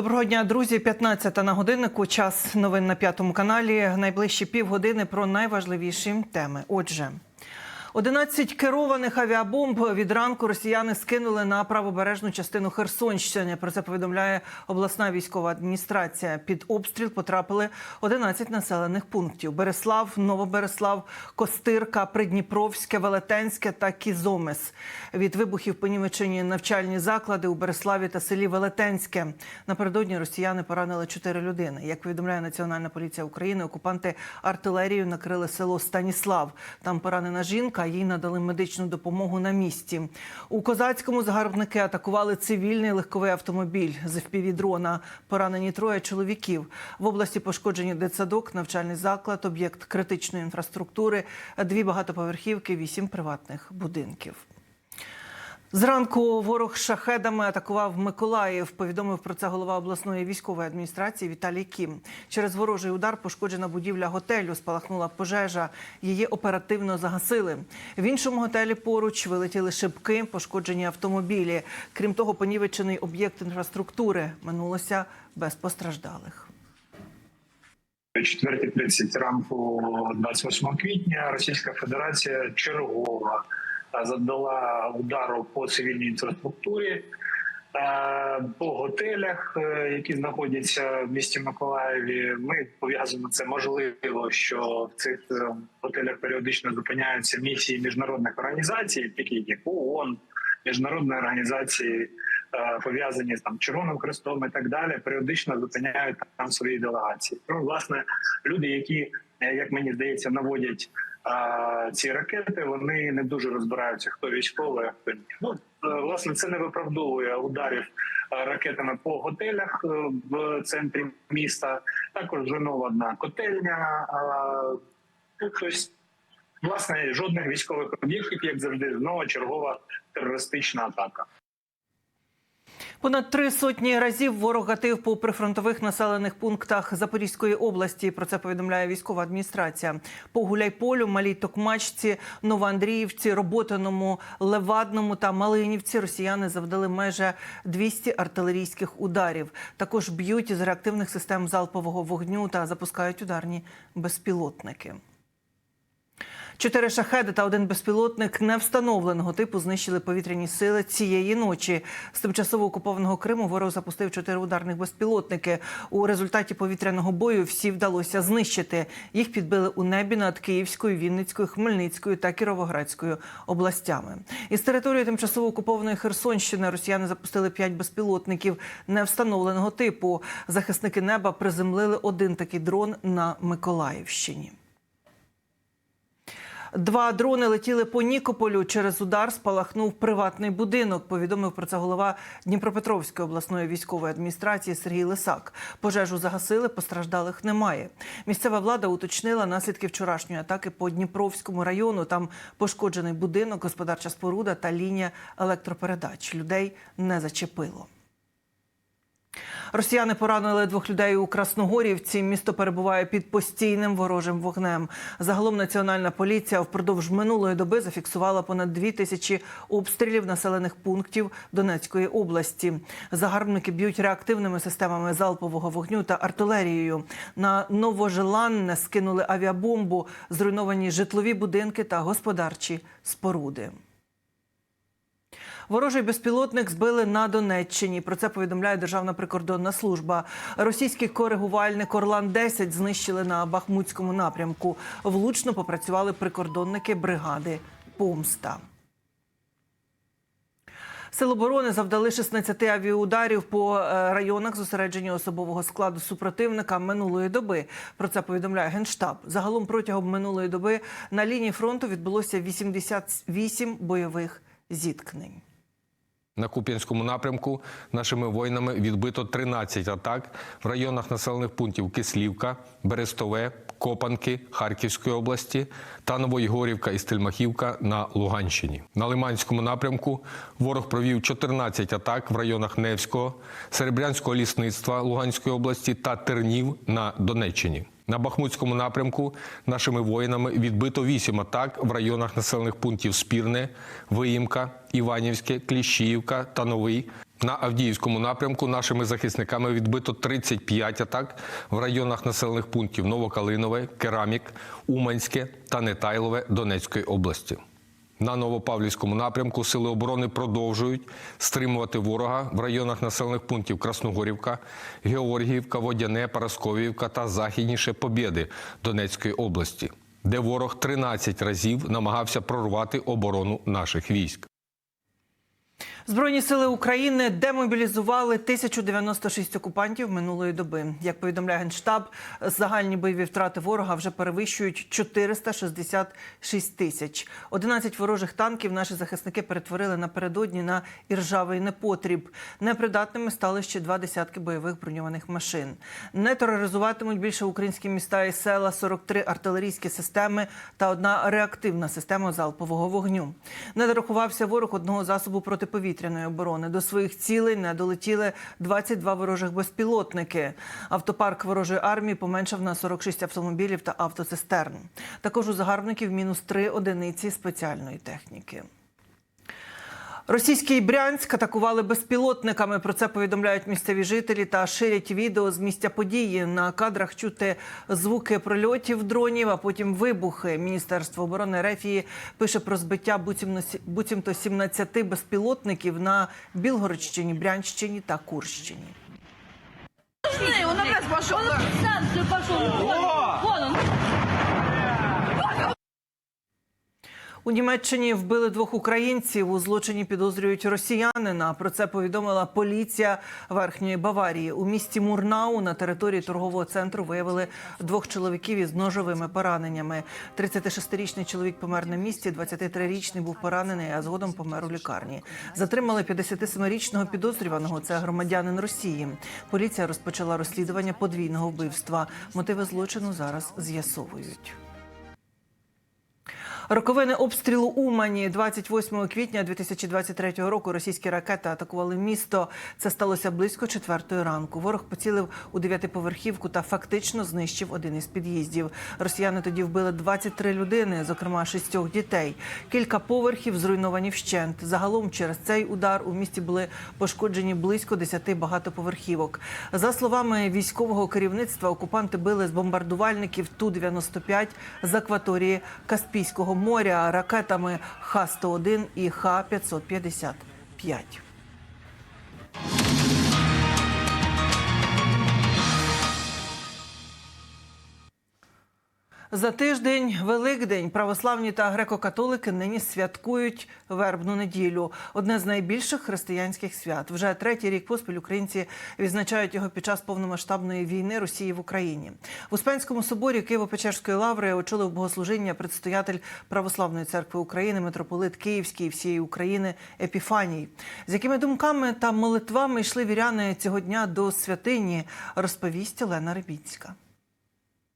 Доброго дня, друзі. 15 на годиннику. Час новин на п'ятому каналі. Найближчі півгодини про найважливіші теми. Отже. 11 керованих авіабомб від ранку росіяни скинули на правобережну частину Херсонщини. Про це повідомляє обласна військова адміністрація. Під обстріл потрапили 11 населених пунктів: Береслав, Новобереслав, Костирка, Придніпровське, Велетенське та Кізомис. Від вибухів понівечені навчальні заклади у Береславі та селі Велетенське. Напередодні росіяни поранили 4 людини. Як повідомляє Національна поліція України, окупанти артилерією накрили село Станіслав. Там поранена жінка. Їй надали медичну допомогу на місці. У козацькому загарбники атакували цивільний легковий автомобіль з FPV-дрона. Поранені троє чоловіків. В області пошкоджені дитсадок, навчальний заклад, об'єкт критичної інфраструктури, дві багатоповерхівки, вісім приватних будинків. Зранку ворог шахедами атакував Миколаїв. Повідомив про це голова обласної військової адміністрації Віталій Кім. Через ворожий удар пошкоджена будівля готелю. Спалахнула пожежа. Її оперативно загасили. В іншому готелі поруч вилетіли шибки, пошкоджені автомобілі. Крім того, понівечений об'єкт інфраструктури минулося без постраждалих. О 4.30 ранку 28 квітня Російська Федерація чергова завдала удару по цивільній інфраструктурі, е, по готелях, е, які знаходяться в місті Миколаєві. Ми пов'язуємо це можливо, що в цих е, готелях періодично зупиняються місії міжнародних організацій, такі як ООН, міжнародні організації. Пов'язані з там Червоним Хрестом і так далі, періодично зупиняють там свої делегації. Ну, власне, люди, які, як мені здається, наводять а, ці ракети, вони не дуже розбираються, хто військовий, а хто ні. Ну, е, власне, це не виправдовує ударів е, ракетами по готелях е, в центрі міста. Також зруйнована котельня. Ну, тобто, власне, жодних військових об'єктів, як завжди, знову чергова терористична атака. Понад три сотні разів ворог гатив по прифронтових населених пунктах Запорізької області. Про це повідомляє військова адміністрація. По Гуляйполю, Малій Токмачці, Новоандріївці, Роботиному, Левадному та Малинівці росіяни завдали майже 200 артилерійських ударів. Також б'ють із реактивних систем залпового вогню та запускають ударні безпілотники. Чотири шахеди та один безпілотник невстановленого типу знищили повітряні сили цієї ночі. З тимчасово окупованого Криму ворог запустив чотири ударних безпілотники. У результаті повітряного бою всі вдалося знищити. Їх підбили у небі над Київською, Вінницькою, Хмельницькою та Кіровоградською областями. Із території тимчасово окупованої Херсонщини росіяни запустили п'ять безпілотників невстановленого типу. Захисники неба приземлили один такий дрон на Миколаївщині. Два дрони летіли по Нікополю. Через удар спалахнув приватний будинок. Повідомив про це голова Дніпропетровської обласної військової адміністрації Сергій Лисак. Пожежу загасили, постраждалих немає. Місцева влада уточнила наслідки вчорашньої атаки по Дніпровському району. Там пошкоджений будинок, господарча споруда та лінія електропередач. Людей не зачепило. Росіяни поранили двох людей у Красногорівці. Місто перебуває під постійним ворожим вогнем. Загалом національна поліція впродовж минулої доби зафіксувала понад дві тисячі обстрілів населених пунктів Донецької області. Загарбники б'ють реактивними системами залпового вогню та артилерією. На новожеланне скинули авіабомбу, зруйновані житлові будинки та господарчі споруди. Ворожий безпілотник збили на Донеччині. Про це повідомляє Державна прикордонна служба. Російський коригувальник Орлан 10 знищили на Бахмутському напрямку. Влучно попрацювали прикордонники бригади Помста. Сил оборони завдали 16 авіаударів по е, районах зосередження особового складу супротивника минулої доби. Про це повідомляє генштаб. Загалом протягом минулої доби на лінії фронту відбулося 88 бойових зіткнень. На Куп'янському напрямку нашими воїнами відбито 13 атак в районах населених пунктів Кислівка, Берестове, Копанки Харківської області та Новоєгорівка і Стельмахівка на Луганщині. На Лиманському напрямку ворог провів 14 атак в районах Невського, Серебрянського лісництва Луганської області та Тернів на Донеччині. На Бахмутському напрямку нашими воїнами відбито 8 атак в районах населених пунктів Спірне, Виїмка, Іванівське, Кліщіївка та Новий. На Авдіївському напрямку нашими захисниками відбито 35 атак в районах населених пунктів Новокалинове, Керамік, Уманське та Нетайлове Донецької області. На Новопавлівському напрямку сили оборони продовжують стримувати ворога в районах населених пунктів Красногорівка, Георгіївка, Водяне, Парасковіївка та західніше Побєди Донецької області, де ворог 13 разів намагався прорвати оборону наших військ. Збройні сили України демобілізували 1096 окупантів минулої доби. Як повідомляє генштаб, загальні бойові втрати ворога вже перевищують 466 тисяч. 11 ворожих танків наші захисники перетворили напередодні на іржавий непотріб. Непридатними стали ще два десятки бойових броньованих машин. Не тероризуватимуть більше українські міста і села, 43 артилерійські системи та одна реактивна система залпового вогню. Не дорахувався ворог одного засобу протиповітряної оборони. До своїх цілей не долетіли 22 ворожих безпілотники. Автопарк ворожої армії поменшав на 46 автомобілів та автоцистерн. Також у загарбників мінус 3 одиниці спеціальної техніки. Російський Брянськ атакували безпілотниками. Про це повідомляють місцеві жителі та ширять відео з місця події. На кадрах чути звуки прольотів дронів, а потім вибухи. Міністерство оборони Рефії пише про збиття буцімто 17 безпілотників на Білгородщині, Брянщині та Курщині. Пошли, он У Німеччині вбили двох українців. У злочині підозрюють росіянина. Про це повідомила поліція Верхньої Баварії. У місті Мурнау на території торгового центру виявили двох чоловіків із ножовими пораненнями. 36-річний чоловік помер на місці, 23-річний був поранений, а згодом помер у лікарні. Затримали 57-річного підозрюваного. Це громадянин Росії. Поліція розпочала розслідування подвійного вбивства. Мотиви злочину зараз з'ясовують. Роковини обстрілу Умані 28 квітня 2023 року. Російські ракети атакували місто. Це сталося близько четвертої ранку. Ворог поцілив у дев'ятиповерхівку та фактично знищив один із під'їздів. Росіяни тоді вбили 23 людини, зокрема шістьох дітей. Кілька поверхів зруйновані вщент. Загалом через цей удар у місті були пошкоджені близько 10 багатоповерхівок. За словами військового керівництва, окупанти били з бомбардувальників Ту-95 з акваторії Каспійського моря ракетами Х-101 і Х-555. За тиждень Великдень православні та греко-католики нині святкують вербну неділю. Одне з найбільших християнських свят. Вже третій рік поспіль українці відзначають його під час повномасштабної війни Росії в Україні. В Успенському соборі Києво-Печерської лаври очолив богослужіння предстоятель Православної церкви України, митрополит Київський і всієї України Епіфаній. З якими думками та молитвами йшли віряни цього дня до святині, розповість Олена Рибіцька.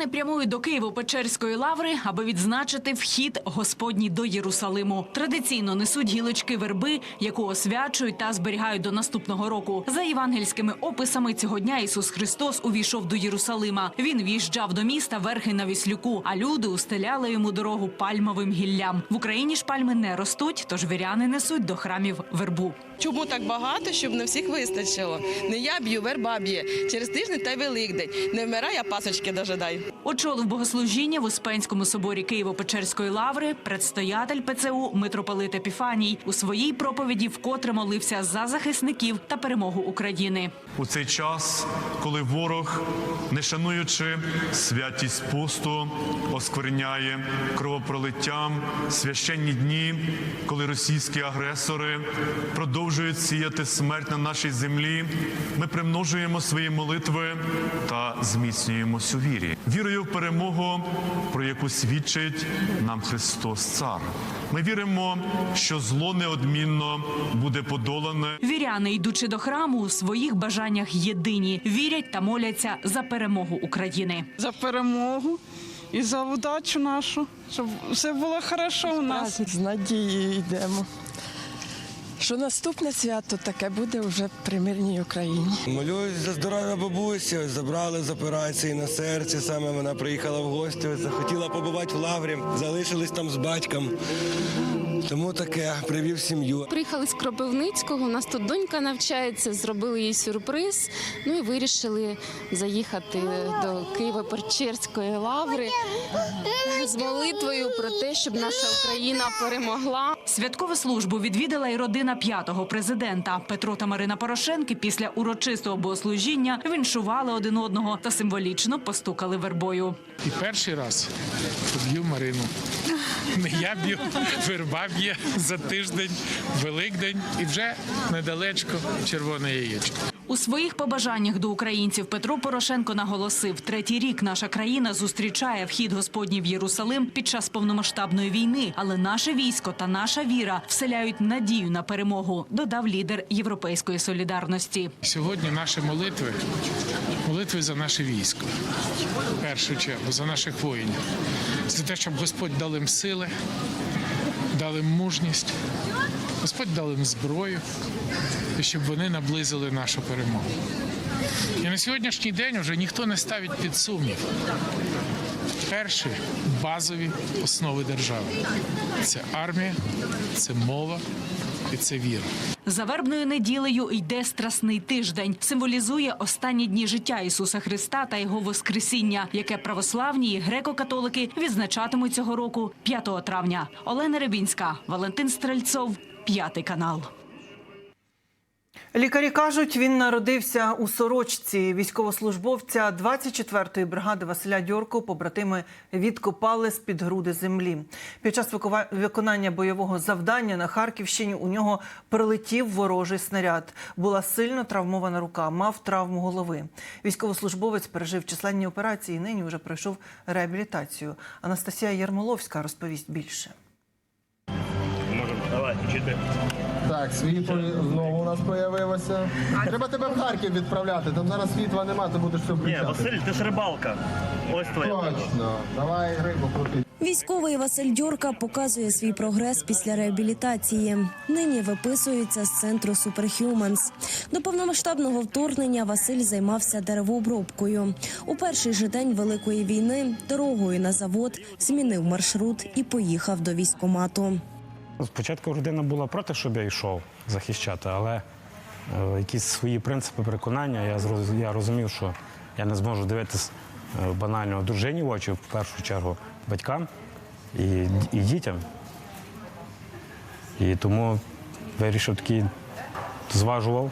Віряни прямують до Києво-Печерської лаври, аби відзначити вхід Господній до Єрусалиму. Традиційно несуть гілочки верби, яку освячують та зберігають до наступного року. За євангельськими описами цього дня Ісус Христос увійшов до Єрусалима. Він в'їжджав до міста верхи на віслюку, а люди устеляли йому дорогу пальмовим гіллям. В Україні ж пальми не ростуть, тож віряни несуть до храмів вербу. Чому так багато, щоб на всіх вистачило? Не я б'ю, верба б'є. Через тиждень та Великдень. Не вмирай, а пасочки дожидай. Очолив богослужіння в Успенському соборі Києво-Печерської лаври предстоятель ПЦУ митрополит Епіфаній у своїй проповіді вкотре молився за захисників та перемогу України. у цей час, коли ворог, не шануючи святість посту, оскверняє кровопролиттям священні дні, коли російські агресори продовжують сіяти смерть на нашій землі, ми примножуємо свої молитви та зміцнюємось у вірі, вірою в перемогу, про яку свідчить нам Христос Цар. Ми віримо, що зло неодмінно буде подолане. Віряни, йдучи до храму, у своїх бажаннях єдині вірять та моляться за перемогу України. за перемогу і за удачу нашу, щоб все було хорошо у нас. З надією йдемо. Що наступне свято таке буде вже при мирній Україні. Молюсь за здоров'я бабусі. Ось забрали з операції на серці. Саме вона приїхала в гості. Ось захотіла побувати в лаврі. Залишились там з батьком. Тому таке привів сім'ю. Приїхали з Кропивницького. У нас тут донька навчається. Зробили їй сюрприз. Ну і вирішили заїхати до Києво-Печерської лаври з молитвою про те, щоб наша Україна перемогла. Святкову службу відвідала і родина п'ятого президента. Петро та Марина Порошенки після урочистого богослужіння віншували один одного та символічно постукали вербою. І перший раз Марину. Не я б'ю, верба б'є за тиждень, Великдень і вже недалечко червоне яєчко. У своїх побажаннях до українців Петро Порошенко наголосив: третій рік наша країна зустрічає вхід Господній в Єрусалим під час повномасштабної війни. Але наше військо та наша віра вселяють надію на перемогу. Додав лідер Європейської солідарності. Сьогодні наші молитви, молитви за наше військо. В першу чергу, за наших воїнів. За те, щоб Господь дав їм сили, дав їм мужність, Господь дав їм зброю, і щоб вони наблизили нашу перемогу. І на сьогоднішній день вже ніхто не ставить під сумнів. Перші базові основи держави це армія, це мова і це віра. За вербною неділею йде страсний тиждень. Символізує останні дні життя Ісуса Христа та його Воскресіння, яке православні і греко-католики відзначатимуть цього року 5 травня. Олена Рибінська, Валентин Стрельцов, п'ятий канал. Лікарі кажуть, він народився у сорочці військовослужбовця 24-ї бригади Василя Дьорко. Побратими відкопали з під груди землі. Під час виконання бойового завдання на Харківщині у нього прилетів ворожий снаряд. Була сильно травмована рука, мав травму голови. Військовослужбовець пережив численні операції. і Нині вже пройшов реабілітацію. Анастасія Ярмоловська розповість більше. Так, світло знову у нас появилося. Треба тебе в Харків відправляти, там зараз світла нема, ти будеш все включати. Ні, Василь, ти ж рибалка. Ось твоя. Точно. Давай рибу крути. Військовий Василь Дьорка показує свій прогрес після реабілітації. Нині виписується з центру Superhumans. До повномасштабного вторгнення Василь займався деревообробкою. У перший же день великої війни дорогою на завод змінив маршрут і поїхав до військомату. Спочатку родина була проти, щоб я йшов захищати, але е, якісь свої принципи переконання, я, зроз- я розумів, що я не зможу дивитись е, банально дружині в очі, в першу чергу батькам і, і дітям. І тому вирішив такий, зважував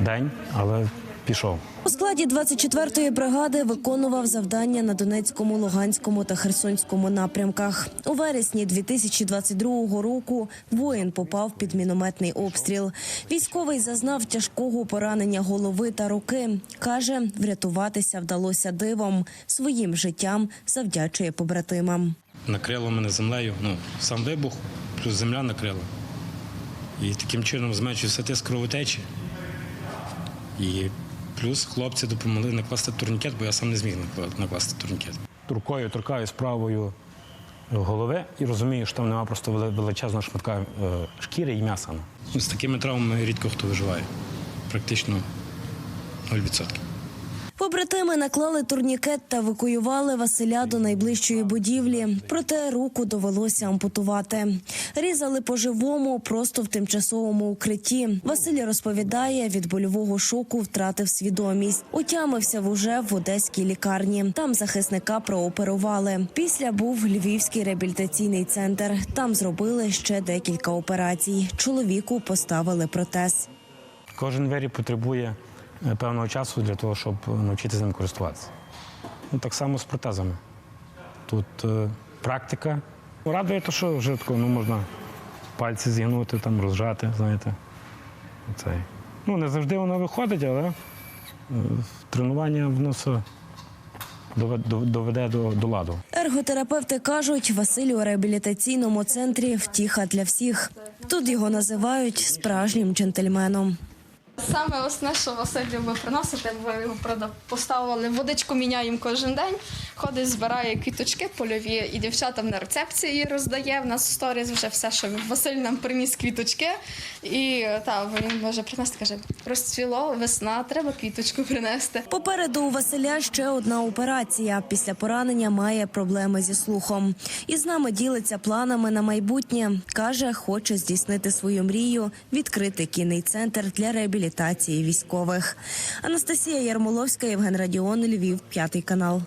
день, але пішов. У складі 24-ї бригади виконував завдання на Донецькому, Луганському та Херсонському напрямках. У вересні 2022 року воїн попав під мінометний обстріл. Військовий зазнав тяжкого поранення голови та руки. Каже, врятуватися вдалося дивом. Своїм життям завдячує побратимам. Накрило мене землею, ну, сам вибух, плюс земля накрила. І таким чином зменшився тиск кровотечі. І плюс хлопці допомогли накласти турнікет, бо я сам не зміг накласти турнікет. Рукою торкаюсь правою голови і розумію, що там немає просто вели- величезного шматка е, шкіри і м'яса. З такими травмами рідко хто виживає. Практично 0%. Побратими наклали турнікет та евакуювали Василя до найближчої будівлі. Проте руку довелося ампутувати. Різали по-живому, просто в тимчасовому укритті. Василь розповідає, від больового шоку втратив свідомість. Утямився в уже в одеській лікарні. Там захисника прооперували. Після був Львівський реабілітаційний центр. Там зробили ще декілька операцій. Чоловіку поставили протез. Кожен двері потребує певного часу для того, щоб навчитися ним користуватися. Ну, так само з протезами. Тут е, практика. Радує те, що вже тако, ну, можна пальці зігнути, там, розжати, знаєте. Оцей. Ну, не завжди воно виходить, але е, тренування все доведе до, до ладу. Ерготерапевти кажуть, Василь у реабілітаційному центрі втіха для всіх. Тут його називають справжнім джентльменом. Саме основне, що Василь любить приносити, бо його правда поставили водичку, міняємо кожен день. Ходить, збирає квіточки польові, і дівчатам на рецепції роздає. В нас в сторіс вже все, що Василь нам приніс квіточки. І та він може принести, каже, розцвіло, весна, треба квіточку принести. Попереду у Василя ще одна операція. Після поранення має проблеми зі слухом. І з нами ділиться планами на майбутнє. Каже, хоче здійснити свою мрію, відкрити кінний центр для реабілітації військових. Анастасія Ярмоловська, Євген Радіон, Львів, п'ятий канал.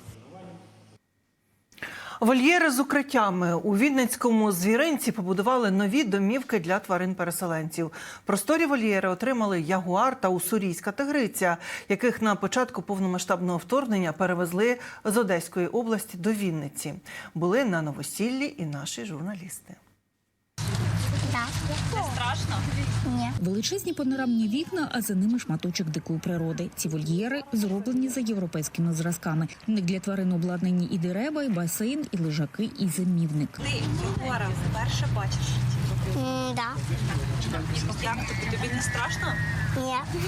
Вольєри з укриттями у Відницькому звіринці побудували нові домівки для тварин-переселенців. Просторі вольєри отримали ягуар та уссурійська тигриця, яких на початку повномасштабного вторгнення перевезли з Одеської області до Вінниці. Були на новосіллі і наші журналісти. Величезні панорамні вікна, а за ними шматочок дикої природи. Ці вольєри зроблені за європейськими зразками. В них для тварин обладнані і дерева, і басейн, і лежаки, і зимівник. Ти вперше бачиш? Да. Як тобі? Тобі не страшно? Ні.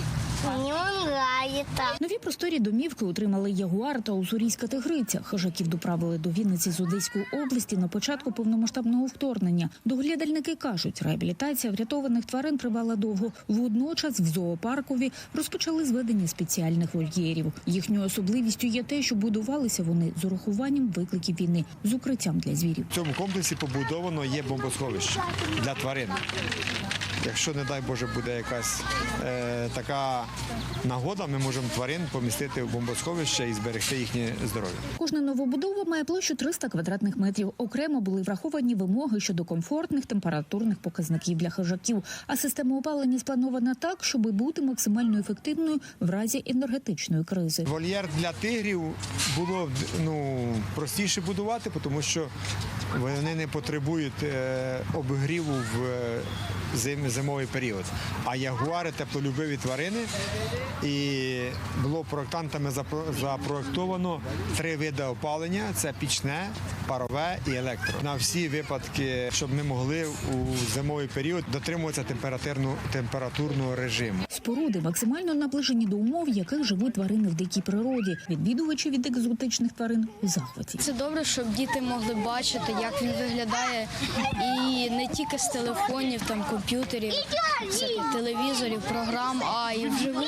Мені нравится. Нові просторі домівки отримали ягуар та уссурійська тигриця. Хижаків доправили до Вінниці з Одеської області на початку повномасштабного вторгнення. Доглядальники кажуть, реабілітація врятованих тварин тривала довго. Водночас в зоопаркові розпочали зведення спеціальних вольєрів. Їхньою особливістю є те, що будувалися вони з урахуванням викликів війни з укриттям для звірів. В цьому комплексі побудовано є бомбосховище для тварин. Якщо, не дай Боже, буде якась е, така нагода, ми можемо тварин помістити в бомбосховище і зберегти їхнє здоров'я. Кожна новобудова має площу 300 квадратних метрів. Окремо були враховані вимоги щодо комфортних температурних показників для хижаків. А система опалення спланована так, щоб бути максимально ефективною в разі енергетичної кризи. Вольєр для тигрів було ну, простіше будувати, тому що вони не потребують е, обігріву в е, зим, зимовий період. А ягуари теплолюбиві тварини, і було проектантами запро- запроектовано три види опалення: це пічне, парове і електро. На всі випадки, щоб ми могли у зимовий період дотримуватися температурного режиму. Споруди максимально наближені до умов, в яких живуть тварини в дикій природі. Відвідувачі від екзотичних тварин у захваті. Це добре, щоб діти могли бачити, як він виглядає, і не тільки з телефонів, там комп'ютерів, телевізорів, програм, а і вживу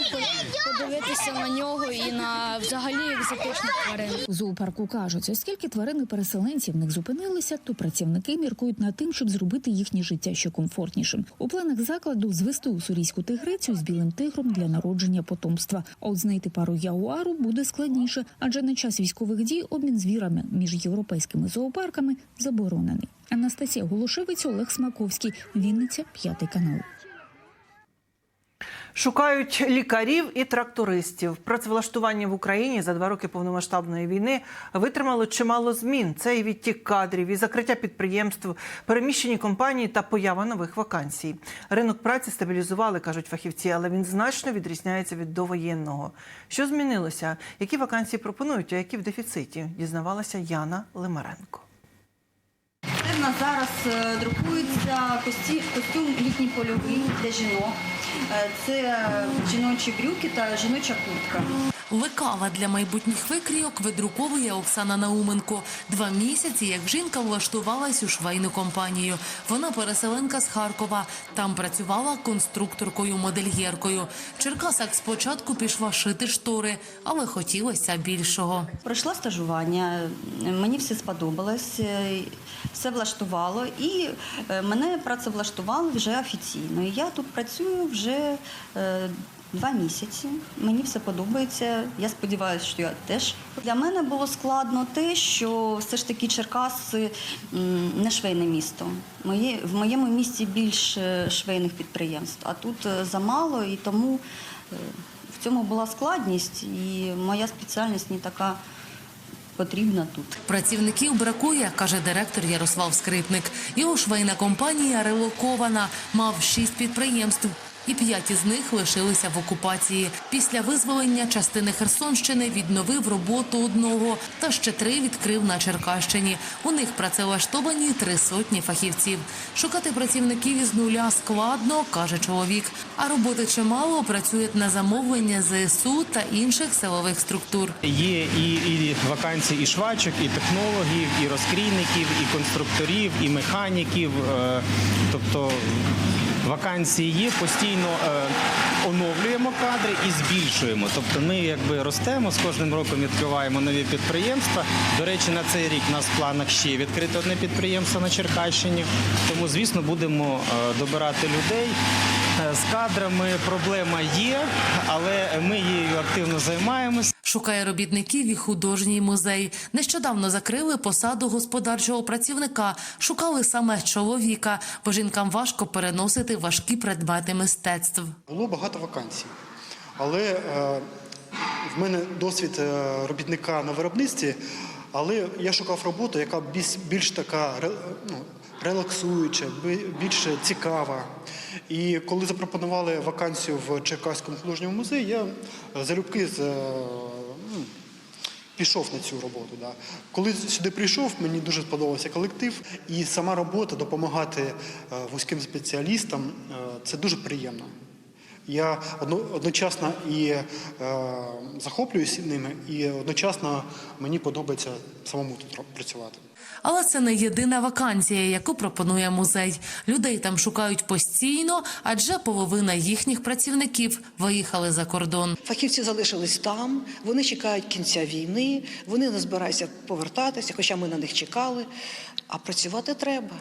подивитися на нього і на взагалі екзотичних тварин. У зоопарку кажуть, оскільки тварини переселенці в них зупинилися, то працівники міркують над тим, щоб зробити їхнє життя ще комфортнішим. У планах закладу звести уссурійську тигрицю з білим тигром для народження потомства. А от знайти пару ягуару буде складніше, адже на час військових дій обмін звірами між європейськими зоопарками заборонений. Анастасія Голошевець, Олег Смаковський, Вінниця, п'ятий канал. Шукають лікарів і трактористів. Працевлаштування в Україні за два роки повномасштабної війни витримало чимало змін. Це і відтік кадрів, і закриття підприємств, переміщені компанії та поява нових вакансій. Ринок праці стабілізували, кажуть фахівці, але він значно відрізняється від довоєнного. Що змінилося? Які вакансії пропонують, а які в дефіциті? Дізнавалася Яна Лимаренко. Нас зараз е, друкується костюм літній польовий для жінок. Е, Це жіночі брюки та жіноча куртка. Лекала для майбутніх викрійок видруковує Оксана Науменко. Два місяці, як жінка влаштувалась у швейну компанію. Вона переселенка з Харкова. Там працювала конструкторкою-модельєркою. В Черкасах спочатку пішла шити штори, але хотілося більшого. Пройшла стажування, мені все сподобалось, е, все влаштувало, і е, мене працевлаштували вже офіційно. Я тут працюю вже е, два місяці. Мені все подобається. Я сподіваюся, що я теж. Для мене було складно те, що все ж таки Черкаси не швейне місто. Моє, в моєму місті більше швейних підприємств, а тут е, замало, і тому е, в цьому була складність, і моя спеціальність не така потрібна тут. Працівників бракує, каже директор Ярослав Скрипник. Його швейна компанія релокована, мав шість підприємств. І п'ять із них лишилися в окупації. Після визволення частини Херсонщини відновив роботу одного, та ще три відкрив на Черкащині. У них працевлаштовані три сотні фахівців. Шукати працівників із нуля складно, каже чоловік. А роботи чимало працюють на замовлення ЗСУ та інших силових структур. Є і, і вакансії і швачок, і технологів, і розкрійників, і конструкторів, і механіків. Е, Тобто вакансії є, постійно е, оновлюємо кадри і збільшуємо. Тобто ми якби ростемо, з кожним роком відкриваємо нові підприємства. До речі, на цей рік у нас в планах ще відкрити одне підприємство на Черкащині. Тому, звісно, будемо е, добирати людей. Е, З кадрами проблема є, але ми її активно займаємося. Шукає робітників і художній музей. Нещодавно закрили посаду господарчого працівника. Шукали саме чоловіка, бо жінкам важко переносити важкі предмети мистецтв. Було багато вакансій, але е, в мене досвід е, робітника на виробництві, але я шукав роботу, яка більш, більш така ре- ну, релаксуюча, більш цікава. І коли запропонували вакансію в Черкаському художньому музеї, я залюбки з, е, ну, пішов на цю роботу. Да. Коли сюди прийшов, мені дуже сподобався колектив, і сама робота допомагати е, вузьким спеціалістам е, це дуже приємно. Я одно- одночасно і е, захоплююсь ними, і одночасно мені подобається самому тут працювати. Але це не єдина вакансія, яку пропонує музей. Людей там шукають постійно, адже половина їхніх працівників виїхали за кордон. Фахівці залишились там, вони чекають кінця війни, вони не збираються повертатися, хоча ми на них чекали. А працювати треба.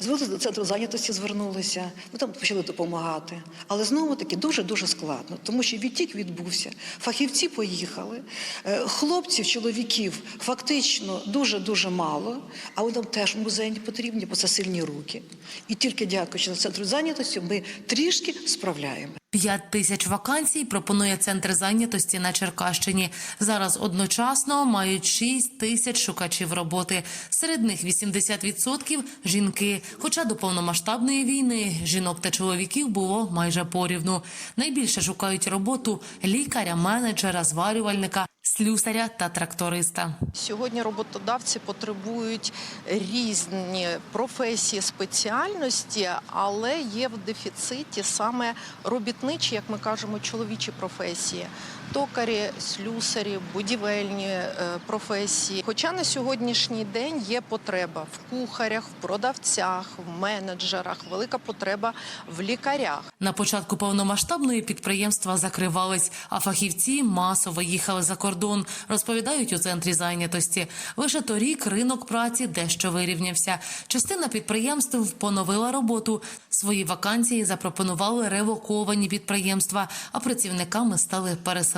Звернулися до центру зайнятості, звернулися, ми там почали допомагати. Але знову таки дуже дуже складно, тому що відтік відбувся. Фахівці поїхали, е, хлопців, чоловіків фактично дуже дуже мало. А вони нам теж музейні потрібні, бо це сильні руки. І тільки дякуючи центру зайнятості, ми трішки справляємо. П'ять тисяч вакансій пропонує центр зайнятості на Черкащині. Зараз одночасно мають 6 тисяч шукачів роботи. Серед них 80% – жінки. Хоча до повномасштабної війни жінок та чоловіків було майже порівну. Найбільше шукають роботу лікаря, менеджера, зварювальника, слюсаря та тракториста. Сьогодні роботодавці потребують різні професії, спеціальності, але є в дефіциті саме робітничі, як ми кажемо, чоловічі професії. Токарі, слюсарі, будівельні е, професії. Хоча на сьогоднішній день є потреба в кухарях, в продавцях, в менеджерах, велика потреба в лікарях. На початку повномасштабної підприємства закривались, а фахівці масово їхали за кордон, розповідають у центрі зайнятості. Лише торік ринок праці дещо вирівнявся. Частина підприємств поновила роботу. Свої вакансії запропонували релоковані підприємства, а працівниками стали переселенці.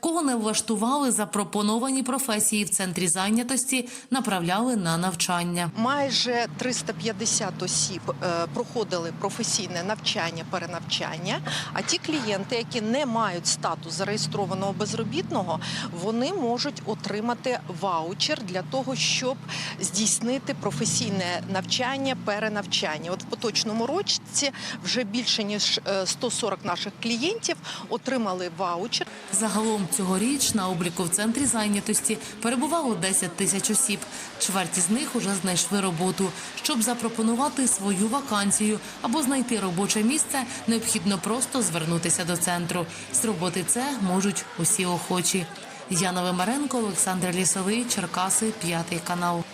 Кого не влаштували запропоновані професії в центрі зайнятості, направляли на навчання. Майже 350 осіб е, проходили професійне навчання, перенавчання. А ті клієнти, які не мають статус зареєстрованого безробітного, вони можуть отримати ваучер для того, щоб здійснити професійне навчання, перенавчання. От в поточному році вже більше ніж е, 140 наших клієнтів отримали ваучер. Загалом цьогоріч на обліку в центрі зайнятості перебувало 10 тисяч осіб. Чверть з них уже знайшли роботу. Щоб запропонувати свою вакансію або знайти робоче місце, необхідно просто звернутися до центру. З роботи це можуть усі охочі. Яна Вимаренко, Олександр Лісовий, Черкаси, п'ятий канал.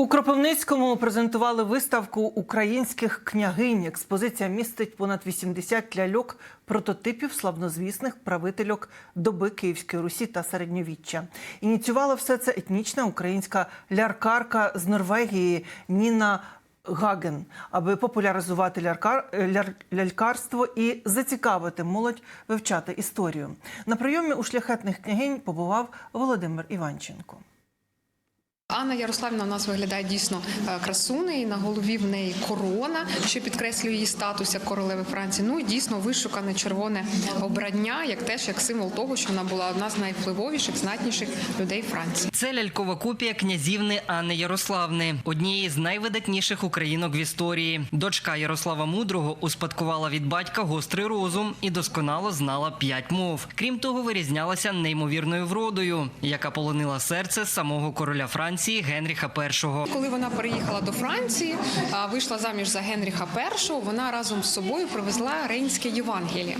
У Кропивницькому презентували виставку українських княгинь. Експозиція містить понад 80 ляльок прототипів славнозвісних правительок доби Київської Русі та середньовіччя. Ініціювала все це етнічна українська ляркарка з Норвегії Ніна Гаген, аби популяризувати ляркар, ляр, лялькарство і зацікавити молодь вивчати історію. На прийомі у шляхетних княгинь побував Володимир Іванченко. Анна Ярославівна у нас виглядає дійсно е, красунею. На голові в неї корона, що підкреслює її статус як королеви Франції. Ну і дійсно вишукане червоне обрання, як теж як символ того, що вона була одна з найвпливовіших, знатніших людей Франції. Це лялькова копія князівни Анни Ярославни, однієї з найвидатніших українок в історії. Дочка Ярослава Мудрого успадкувала від батька гострий розум і досконало знала п'ять мов. Крім того, вирізнялася неймовірною вродою, яка полонила серце самого короля Франції Генріха І. Коли вона переїхала до Франції, вийшла заміж за Генріха І, вона разом з собою привезла Рейнське Євангеліє,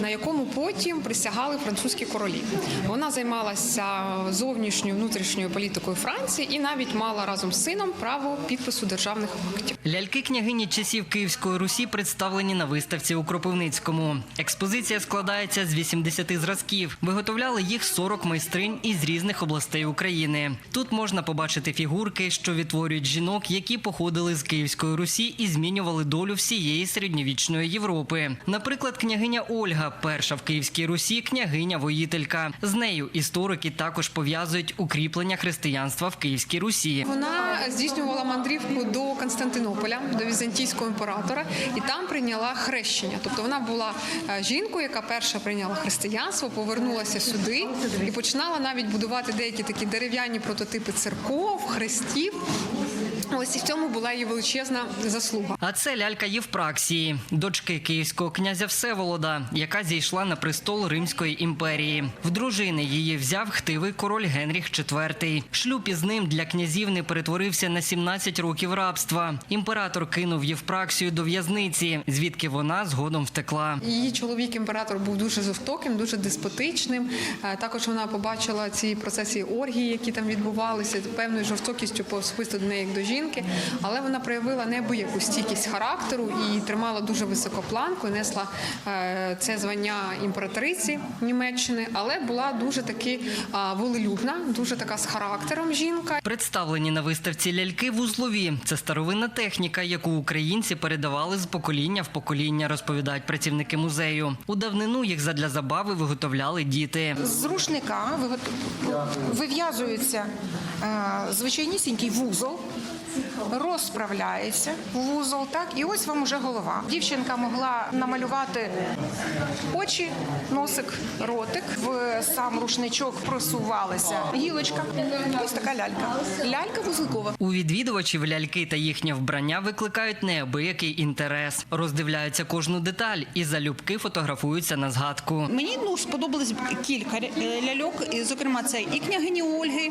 на якому потім присягали французькі королі. Вона займалася зовнішньою внутрішньою політикою Франції і навіть мала разом з сином право підпису державних актів. Ляльки княгині часів Київської Русі представлені на виставці у Кропивницькому. Експозиція складається з 80 зразків. Виготовляли їх 40 майстринь із різних областей України. Тут можна побачити фігурки, що відтворюють жінок, які походили з Київської Русі і змінювали долю всієї середньовічної Європи. Наприклад, княгиня Ольга, перша в Київській Русі, княгиня воїтелька. З нею історики також пов'язують укріплення християнства в Київській Русі. Вона здійснювала мандрівку до Константинополя, до візантійського імператора, і там прийняла хрещення. Тобто вона була е, жінкою, яка перша прийняла християнство, повернулася сюди і починала навіть будувати деякі такі дерев'яні прототипи церков, хрестів. Ось і в цьому була її величезна заслуга. А це лялька Євпраксії, дочки київського князя Всеволода, яка зійшла на престол Римської імперії. В дружини її взяв хтивий король Генріх IV. Шлюб із ним для князівни перетворився на 17 років рабства. Імператор кинув Євпраксію до в'язниці, звідки вона згодом втекла. Її чоловік імператор був дуже жорстоким, дуже деспотичним. Е, Також вона побачила ці процеси оргії, які там відбувалися, певною жорстокістю по особисто до неї як до жінки. Але вона проявила неабияку стійкість характеру і тримала дуже високу планку, несла е, це звання імператриці Німеччини, але була дуже таки волелюбна, дуже така з характером жінка. Представлені на виставці ляльки вузлові. Це старовинна техніка, яку українці передавали з покоління в покоління, розповідають працівники музею. У давнину їх задля забави виготовляли діти. З рушника вив'язується е, звичайнісінький вузол. Розправляється вузол, так і ось вам уже голова. Дівчинка могла намалювати очі, носик, ротик. В сам рушничок просувалася гілочка. Ось така лялька. Лялька вузликова. У відвідувачів ляльки та їхнє вбрання викликають неабиякий інтерес. Роздивляються кожну деталь і залюбки фотографуються на згадку. Мені ну сподобалось кілька ляльок. Зокрема, це і княгині Ольги,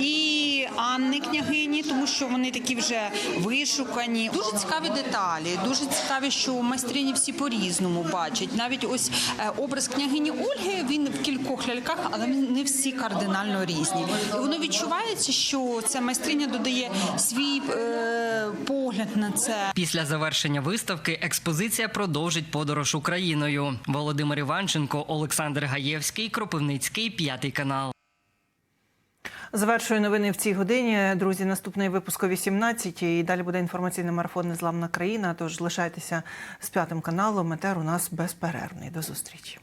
і Анни княгині, тому що вони такі вже вишукані. Дуже цікаві деталі. Дуже цікаві, що майстрині всі по-різному бачать. Навіть ось е, образ княгині Ольги він в кількох ляльках, але не всі кардинально різні. І воно відчувається, що ця майстриня додає свій е, погляд на це. Після завершення виставки експозиція продовжить подорож Україною. Володимир Іванченко, Олександр Гаєвський, Кропивницький, п'ятий канал. Завершую новини в цій годині. Друзі, наступний випуск о 18 і далі буде інформаційний марафон Незламна країна. Тож лишайтеся з п'ятим каналом. Метер у нас безперервний. До зустрічі.